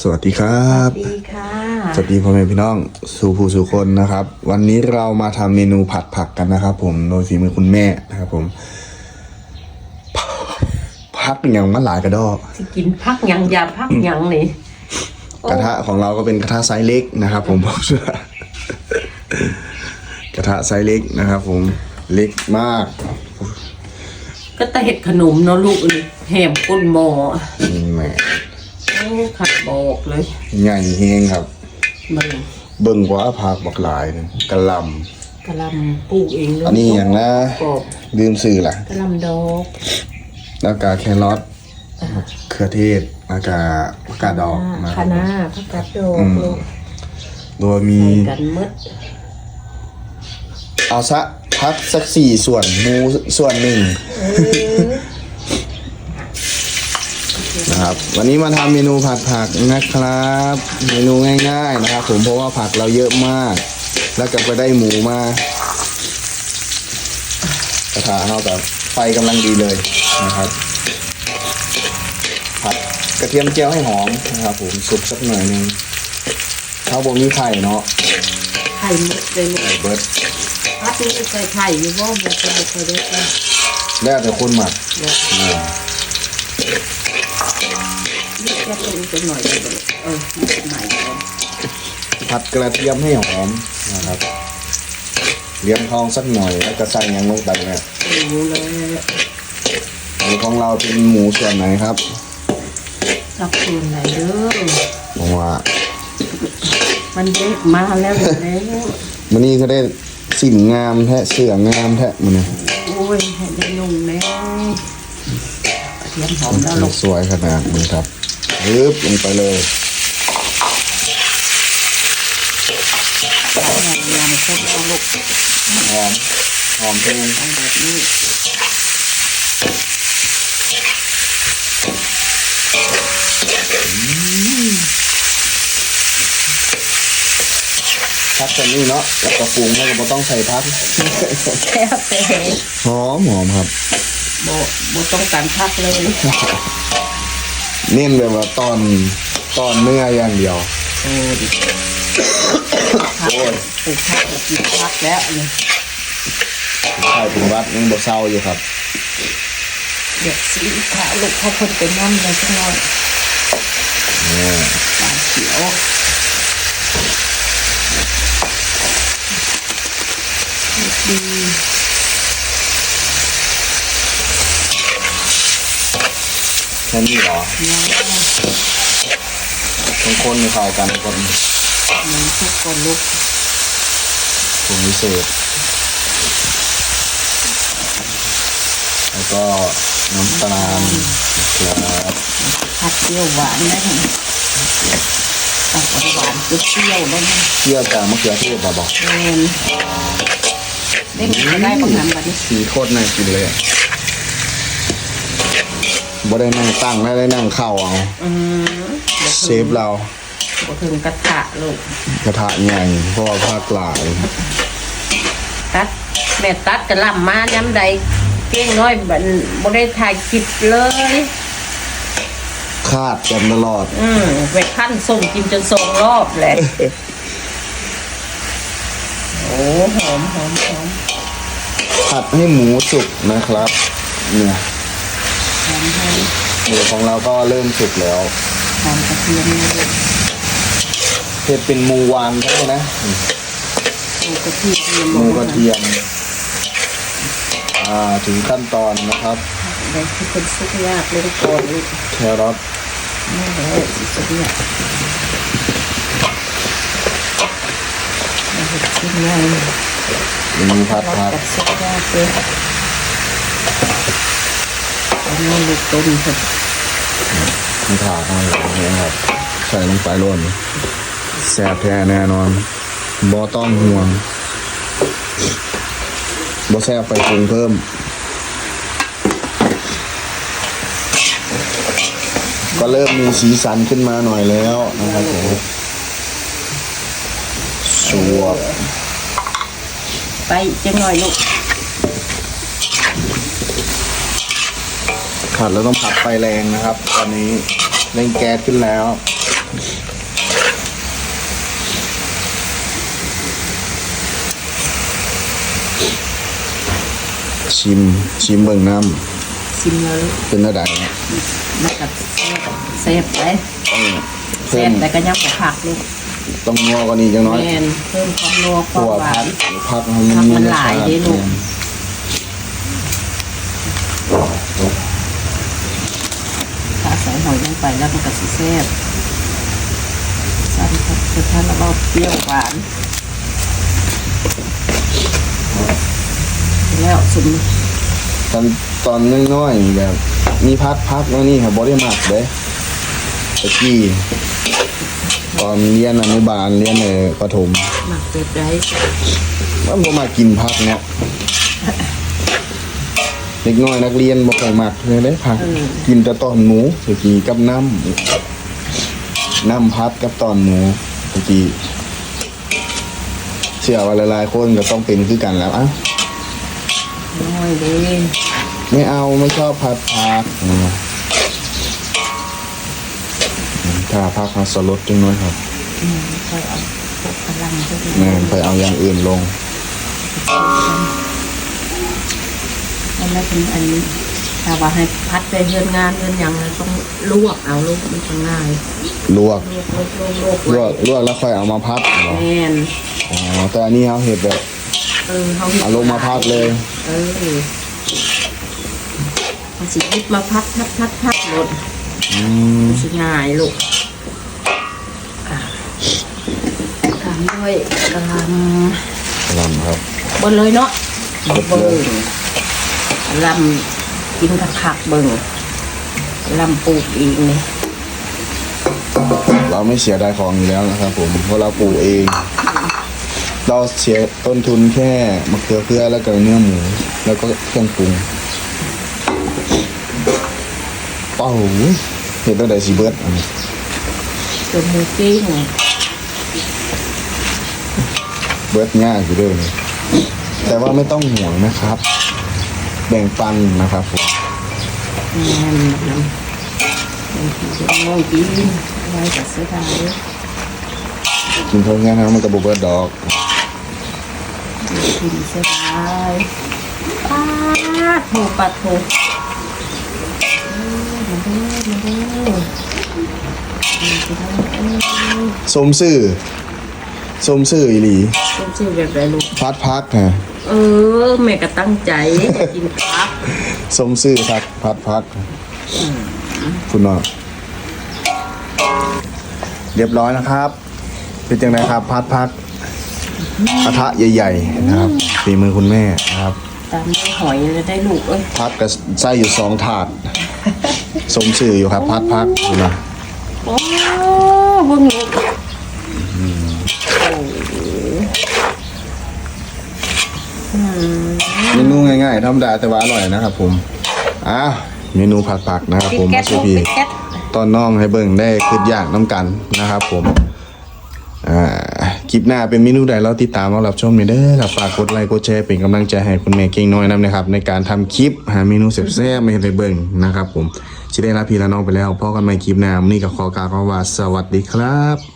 สวัสดีครับดีค่ะ สวัสดีพ่อแม่พี่น้อง สู่ผู้สู่คนนะครับ วันนี้เรามาทำเมนูผัดผักกันนะครับ ผมโดยฝีมือคุณแม่นะครับ ผม พักอย่างมะหลายกระดอกที่กินพักหยังยาพักหยังนี่กระทะของเราก็เป็นกระทะไซส์เล็กนะครับ ผมเพราะว่ากระทะไซส์เล็กนะครับ ผมเล็กมาก ก็แต่เห็ดขนมเนาะลูกนี่แหมก้นหมอแหม โอ้ขัดบอกเลยใหญ่เฮงครับ เบิ่งเบิ่งกว่าผักบักหลายหนึ่งกระหลกะหลำปลูกเองเลยำอันนี้อย่างนะกรอบลืมสื่อล่ะ กะหลำดอกแล้วก็แครอทเครือเทศแล้วก็ผักกาดดอกนะคคะรับน้าผักกาดดอกอืมลูกโดยมี ใส่กันหมดเอาซะพักสักสี่ส่วนหมูส่วนหนึ่ง เออ นะครับ วันนี้มาทำเมนูผัดผักนะครับ เมนูง่าย ๆ นะครับ ผมเพราะว่าผักเราเยอะมาก แล้วก็ไปได้หมูมากระทะเราแบบไฟกำลังดีเลยนะครับ ผัดกระเทียมเจียวให้หอมนะครับผมสุกสักหน่อยหนึงเขาบอกมีไข่เนาะไข่หมดเลยลูกไข่เบิร์ดพัดนี่ใส่ไข่อยู่บ่บ่จะบ่เคยได้กินแล้วแต่คนหมักเดี๋ยวอืมนี่ แค่ตรงจะหน่อยเดียวลูกเออมันใหม่ก่อนผัดกระเทียมให้หอมนะครับเลี้ยงทองสักหน่อยแล้วก็ใส่หยังลงไปเนี่ยรู้เลยหมูของเราเป็นหมูส่วนไหนครับจับส่วนไหนเด้อผมว่ามันเด็กมาแล้วเดี๋ยวแล้วมันนี่ก็ได้สิ่งงามแท้เสื้องามแท้มันเนี่ยโอ้ยให้ได้นุ่งแน่เทียมหอมแล้วลูกสวยขนาดนี้ครับ รึบลงไปเลยใส่แหนมยำครบเอาลูกหอมหอมเพลงต้องแบบนี้พักกันนี่เนาะแล้วก็ปรุงแล้วก็บ่ต้องใส่พักแค่แต่หอมหอมครับโบโบต้องการพักเลย เน้นแบบว่าตอนตอนเนื้ออย่างเดียวโอ้ดิพักปลูกพักกินพักแล้วนี่ใช่ถึงวัดยังบ่เศร้าอยู่ครับเด็กสีขาวลูกเขาคนเป็นน้ำเลยสักหน่อย นี่ หวานเขียวดี แค่นี้เหรอนะต้องคนให้เข้ากันคนเหมือนทุกคนลูกปรุงพิเศษ แล้วก็น้ำตาลนะครับผัดเปรี้ยวหวานนะนี่ตักหวานๆเปรี้ยวๆแล้วนะเที่ยวจากมะเขือเทศมาบอกเอ็นเล่นก็ได้ประมาณแบบนี้สีโคตรน่ากินเลยอะ บ่ได้นั่งตั้งไม่ได้นั่งเข้าเอาอืมเซฟเราบ่ถึงกระทะลูกกระทะใหญ่เพราะว่าภาคหลายตัดแม่ตัดกระหลำมาย้ำใดเก้งน้อยบันบ่ได้ถ่ายคลิปเลย คาดกันตลอด อืมไปขั้นส่งกินจนสองรอบแหละ โอ้หอมหอมหอมผัดให้หมูสุกนะครับ เนี่ย หอมหอมหมูของเราก็เริ่มสุกแล้วหอมกระเทียมเลยเผ็ดเป็นหมูวานใช่ไหมนะหมูกระเทียมหมูกระเทียมอ่าถึงขั้นตอนนะครับได้ที่คนสุกยากเลยก่อนลูกแครอทไม่เลยสุกยากเห็ดชิ้นใหญ่เมนูผัดเราผักตัดสุกยากเลย อันลูกต้มเห็ดมีผักมาอย่างนี้ครับ ใส่ลงไปล้นแซ่บแท้แน่นอนบ่ต้องห่วงบ่แซ่บไปปรุงเพิ่ม ก็เริ่มมีสีสันขึ้นมาหน่อยแล้วนะครับผมสวบไปจังหน่อยลูก ผัดแล้วต้องผัดไฟแรงนะครับ ตอนนี้เร่งแก๊สขึ้นแล้วชิมชิมเบิ่งน้ำชิมแล้วเป็นระดับมันกับเซฟไปเซฟแต่ก็ยังผักลูกต้องงอกว่านี้จังน้อยเพิ่มความนัวความหวานผักมันหลายด้ลูก ไปแล้วมันก็สิแซ่บซ้ำครับคือท่านแล้วก็เปรี้ยวหวาน แล้วสมตอนตอนน้อยๆแบบมีพักพักแล้วนี่ครับบ่ได้หมักเด้ตะกี้ตอนเรียนอนุบาลเรียนในประถมหมักเป็ดได้มันบ่มากินพักเนาะ เด็กน้อยนักเรียนบ่ค่อยมักเลยเด้พักกินแต่ตอนหมูตะกี้กับน้ำน้ำพัดกับตอนหมูตะกี้เชื่อว่าหลายๆคนก็ต้องเป็นคือกันแล้วอะน้อยเด้ไม่เอาไม่ชอบผัดผักอืมถ้าพักมาสลดจังน้อยครับอืมค่อยเอาพวกพลังพวกแม่นี้นไปเอาอย่างอื่นลง อันนั้นเป็นอันนี้ถ้าว่าให้พัดไปเฮือนงานเฮือนหยังเราต้องลวกเอาลูกมันจะง่ายลวกลวกลวกลวกลวกลวไว้กลวกแล้วค่อยเอามาพัดเหรอแม่นอ๋อแต่อันนี้เขาเห็ดแบบเออเขาห็นเอาลงมาพัดเลย เออเอาสิหยิบมาพัดพัดพัดพัดหมดอืมสิง่ายลูกอะตามด้วยกระหลลำครับำบนเลยเนาะบดเลยเบิ่ง ลำกินกับผักเบิ่งลำปลูกอีกนี่เราไม่เสียดายของอยู่แล้วนะครับผมเพราะเราปลูกเอง เราเสียต้นทุนแค่มะเขือเพื่อแล้วก็เนื้อหมู แล้วก็เครื่องปรุงเป้าเห็ดตั้งแต่สีเบิร์ดอันนี้ตัวหมูกิ้งเบิร์ดง่ายอยู่เด้วยนี่แต่ว่าไม่ต้องห่วงนะครับ แบ่งปันนะครับผมงงกินไว้กับเสียดายกินเท่านี้นะมันกระบุเบิร์ดอกกินเสียดายปาดโถปัดโถเออมาเด้อมาเด้อมาเด้อสมซื่อสมซื่ออีหลีต้มชื่อแบบไรลูกพัดพักฮะ เออ แม่ก็ตั้งใจจะกินพักสมซื่อพัดพัดพักคุณน้องเรียบร้อยนะครับ เป็นยังไงครับ พัดพักกระทะใหญ่ ๆ นะครับฝีมือคุณแม่นะครับตามด้วยหอยเลยได้ลูกเอ้ยพัดกับไส้อยู่สองถาด สมซื่ออยู่ครับ พัดพักคุณนะโอ้เบิ่งลูก ง่ายๆธรรมดาแต่ว่าอร่อยนะครับ ผมอ้าวเมนูผัดผักนะครับปิผดมแก๊มาสสุลูกพีปิดแก๊สตอนน้องให้เบิ่งได้คืดยากน้ำกันนะครับ ผมอ่าคลิปหน้าเป็นเมนูใดเราติดตามเรารับชมกันเด้อครับฝากกดไลค์กดแชร์เป็นกำลังใจให้คุณแม่เก่งน้อยนำนะครับ ในการทำคลิปหาเมนูแซ่บๆมาให้ได้เบิ่งนะครับ ผมจะได้รับพี่และน้องไปแล้วพอกันใหม่คลิปหน้าวันนี้ก็ขอกล่าวคำว่าสวัสดีครับ